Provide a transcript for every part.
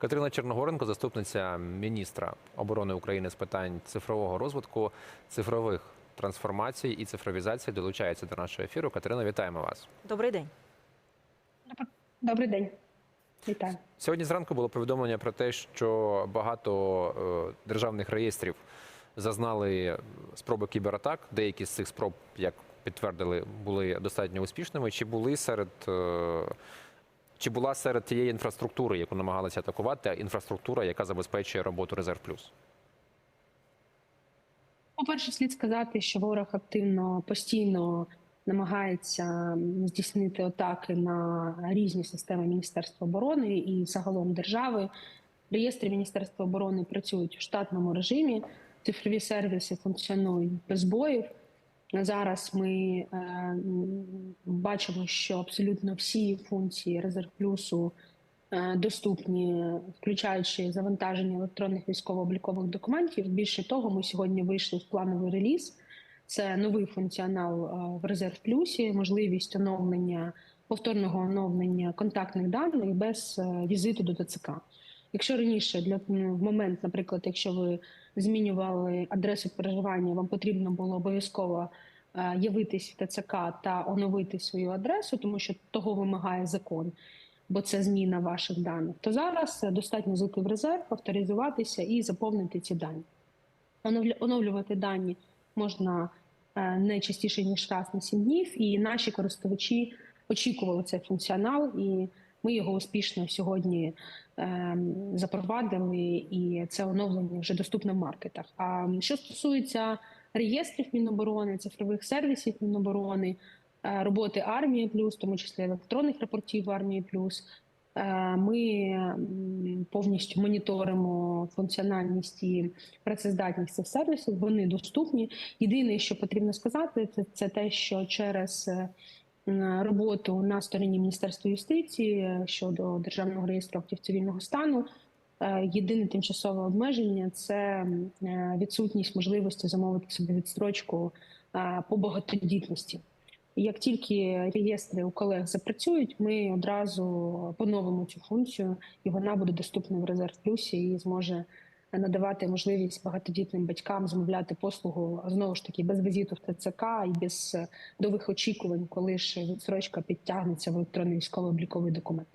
Катерина Черногоренко, заступниця міністра оборони України з питань цифрового розвитку, цифрових трансформацій і цифровізації, долучається до нашого ефіру. Катерина, вітаємо вас. Добрий день. Добрий день. Вітаю. Сьогодні зранку було повідомлення про те, що багато е, державних реєстрів зазнали спроби кібератак. Деякі з цих спроб, як підтвердили, були достатньо успішними. Чи були серед е, чи була серед тієї інфраструктури, яку намагалися атакувати, інфраструктура, яка забезпечує роботу Резерв Плюс? По-перше, слід сказати, що ворог активно постійно намагається здійснити атаки на різні системи Міністерства оборони і загалом держави. Реєстри Міністерства оборони працюють в штатному режимі. Цифрові сервіси функціонують без боїв. На Зараз ми е, бачимо, що абсолютно всі функції резерв плюсу е, доступні, включаючи завантаження електронних військово-облікових документів. Більше того, ми сьогодні вийшли в плановий реліз. Це новий функціонал е, в резерв плюсі, можливість оновлення повторного оновлення контактних даних без е, візиту до ТЦК. Якщо раніше для в момент, наприклад, якщо ви змінювали адресу проживання, вам потрібно було обов'язково е, явитись в ТЦК та оновити свою адресу, тому що того вимагає закон, бо це зміна ваших даних. То зараз е, достатньо зайти в резерв, авторизуватися і заповнити ці дані. Оновлювати дані можна е, не частіше ніж раз на 7 днів, і наші користувачі очікували цей функціонал, і ми його успішно сьогодні ем, запровадили, і це оновлення вже доступне в маркетах. А що стосується реєстрів Міноборони, цифрових сервісів Міноборони, е, роботи армії плюс, тому числі електронних рапортів армії плюс. е, Ми повністю моніторимо функціональність і працездатність цих сервісів. Вони доступні. Єдине, що потрібно сказати, це, це те, що через е, роботу на стороні Міністерства юстиції е, щодо державного реєстру актів цивільного стану. е, Єдине тимчасове обмеження це е, відсутність можливості замовити собі відстрочку по багатодітності. Як тільки реєстри у колег запрацюють, ми одразу поновимо цю функцію, і вона буде доступна в резерв плюсі і зможе надавати можливість багатодітним батькам замовляти послугу знову ж таки без візиту в ТЦК і без е, довгих очікувань, коли ж відстрочка підтягнеться в електронний військово-обліковий документ.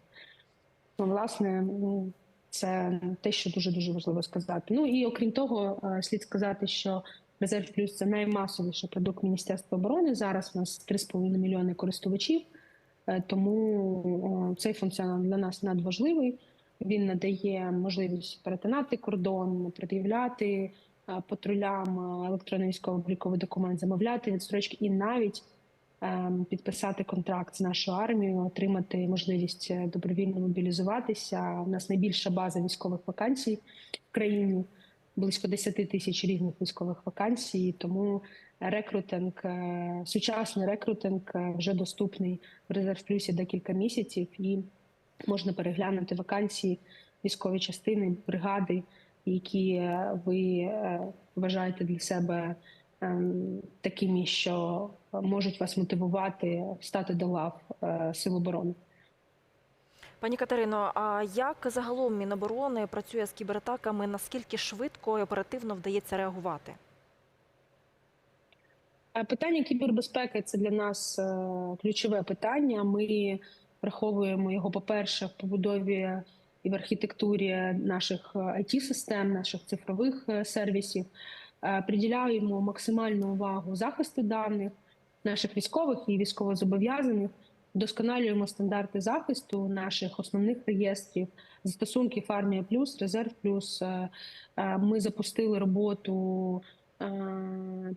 Ну, власне, це те, що дуже дуже важливо сказати. Ну і окрім того, е, слід сказати, що Резерв Плюс це наймасовіший продукт Міністерства оборони. Зараз у нас 3,5 мільйони користувачів, Е, тому цей функціонал для нас надважливий. Він надає можливість перетинати кордон, пред'являти е, патрулям е, електронний військово-обліковий документ, замовляти відстрочки і навіть ем, підписати контракт з нашою армією, отримати можливість е, добровільно мобілізуватися. У нас найбільша база військових вакансій в країні, близько 10 тисяч різних військових вакансій. Тому рекрутинг, сучасний рекрутинг вже доступний в резерв плюсі декілька місяців, і можна переглянути вакансії військові частини, бригади, які е, ви е, вважаєте для себе ем, такими, що можуть вас мотивувати стати до лав е, Сил оборони. Пані Катерино, а як загалом Міноборони працює з кібератаками? Наскільки швидко і оперативно вдається реагувати? Питання кібербезпеки це для нас ключове питання. Ми враховуємо його, по-перше, в побудові і в архітектурі наших it систем наших цифрових е, сервісів. Е, Приділяємо максимальну увагу захисту даних наших військових і військовозобов'язаних. Вдосконалюємо стандарти захисту наших основних реєстрів, застосунків Армія Плюс, Резерв Плюс. Е, е, Ми запустили роботу е,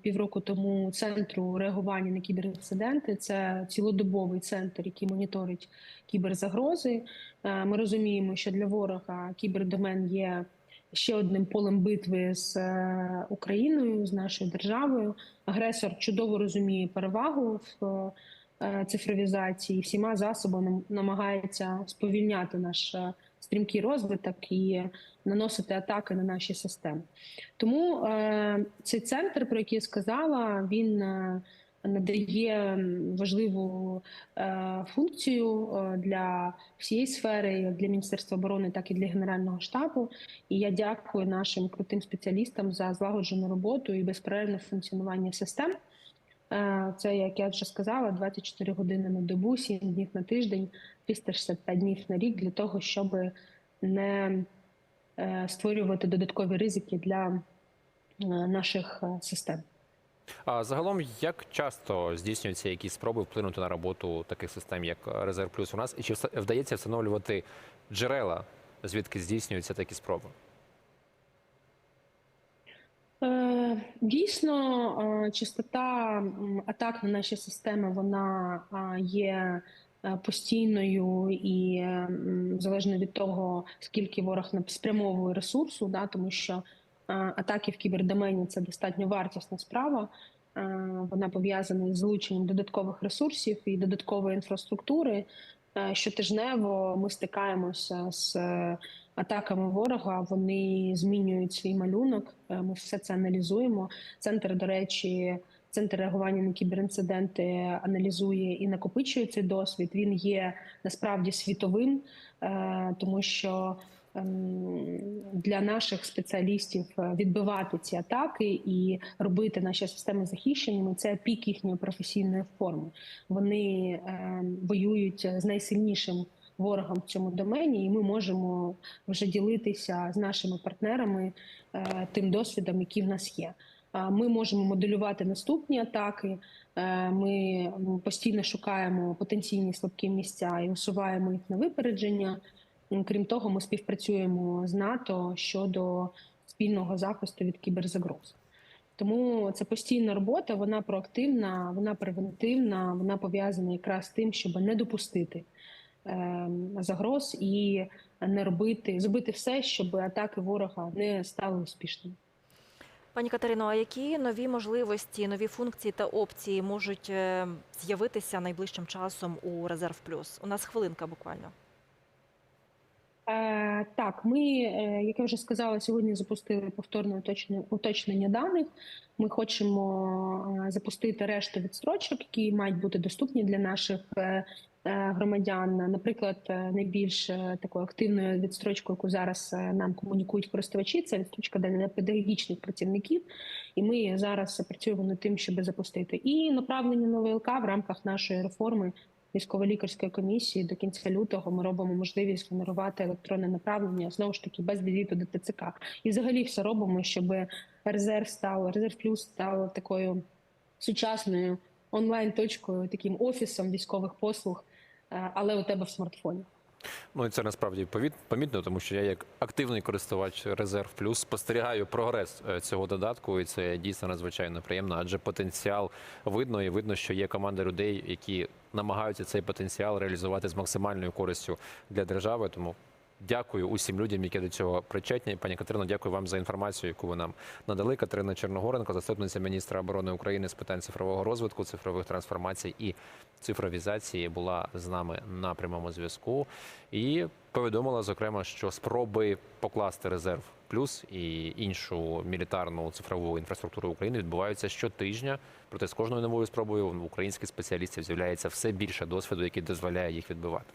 півроку тому центру реагування на кіберінциденти. Це цілодобовий центр, який моніторить кіберзагрози. Е, Ми розуміємо, що для ворога кібердомен є ще одним полем битви з е, Україною, з нашою державою. Агресор чудово розуміє перевагу в е, цифровізації, всіма засобами намагається сповільняти наш е, стрімкий розвиток і наносити атаки на наші системи. Тому е, цей центр, про який я сказала, він е, надає важливу е, функцію е, для всієї сфери, як для Міністерства оборони, так і для Генерального штабу. І я дякую нашим крутим спеціалістам за злагоджену роботу і безперервне функціонування систем. Е, Це, як я вже сказала, 24 години на добу, 7 днів на тиждень, 365 днів на рік для того, щоб не е, створювати додаткові ризики для е, наших систем. А загалом, як часто здійснюються якісь спроби вплинути на роботу таких систем, як Резерв Плюс у нас, і чи вдається встановлювати джерела, звідки здійснюються такі спроби? Е, Дійсно, частота атак на наші системи вона є е, постійною і залежно від того, скільки ворог спрямовує ресурсу, да, тому що атаки в кібердомені це достатньо вартісна справа. Вона пов'язана із залученням додаткових ресурсів і додаткової інфраструктури. Е, Щотижнево ми стикаємося з е, атаками ворога. Вони змінюють свій малюнок. Е, Ми все це аналізуємо. Центр, до речі, центр реагування на кіберінциденти аналізує і накопичує цей досвід. Він є насправді світовим, тому що ем, для наших спеціалістів е, відбивати ці атаки і робити наші системи захищеними це пік їхньої професійної форми. Вони ем, воюють з найсильнішим ворогом в цьому домені, і ми можемо вже ділитися з нашими партнерами е, тим досвідом, який в нас є. Ми можемо моделювати наступні атаки. Е, Ми постійно шукаємо потенційні слабкі місця і усуваємо їх на випередження. Крім того, ми співпрацюємо з НАТО щодо спільного захисту від кіберзагроз. Тому це постійна робота, вона проактивна, вона превентивна, вона пов'язана якраз з тим, щоб не допустити е, загроз і не робити, зробити все, щоб атаки ворога не стали успішними. Пані Катерино, а які нові можливості, нові функції та опції можуть е, з'явитися найближчим часом у Резерв Плюс? У нас хвилинка буквально. Е, так, ми, е, як я вже сказала, сьогодні запустили повторне уточнення, даних. Ми хочемо е, запустити решту відстрочок, які мають бути доступні для наших громадян. Наприклад, найбільш такою активною відстрочкою, яку зараз нам комунікують користувачі, це відстрочка для педагогічних працівників. І ми зараз працюємо над тим, щоб запустити і направлення на ВЛК в рамках нашої реформи військово-лікарської комісії до кінця лютого ми робимо можливість генерувати електронне направлення знову ж таки без візиту до ТЦК. І взагалі все робимо, щоб резерв став резерв плюс став такою сучасною онлайн точкою, таким офісом військових послуг, е, але у тебе в смартфоні. Ну і це насправді помітно, тому що я як активний користувач Резерв Плюс спостерігаю прогрес е, цього додатку, і це дійсно надзвичайно приємно, адже потенціал видно, і видно, що є команда людей, які намагаються цей потенціал реалізувати з максимальною користю для держави. Тому дякую усім людям, які до цього причетні. Пані Катерино, дякую вам за інформацію, яку ви нам надали. Катерина Черногоренко, заступниця міністра оборони України з питань цифрового розвитку, цифрових трансформацій і цифровізації, була з нами на прямому зв'язку і повідомила зокрема, що спроби покласти резерв плюс і іншу мілітарну цифрову інфраструктуру України відбуваються щотижня. Проте з кожною новою спробою в українських спеціалістів з'являється все більше досвіду, який дозволяє їх відбивати.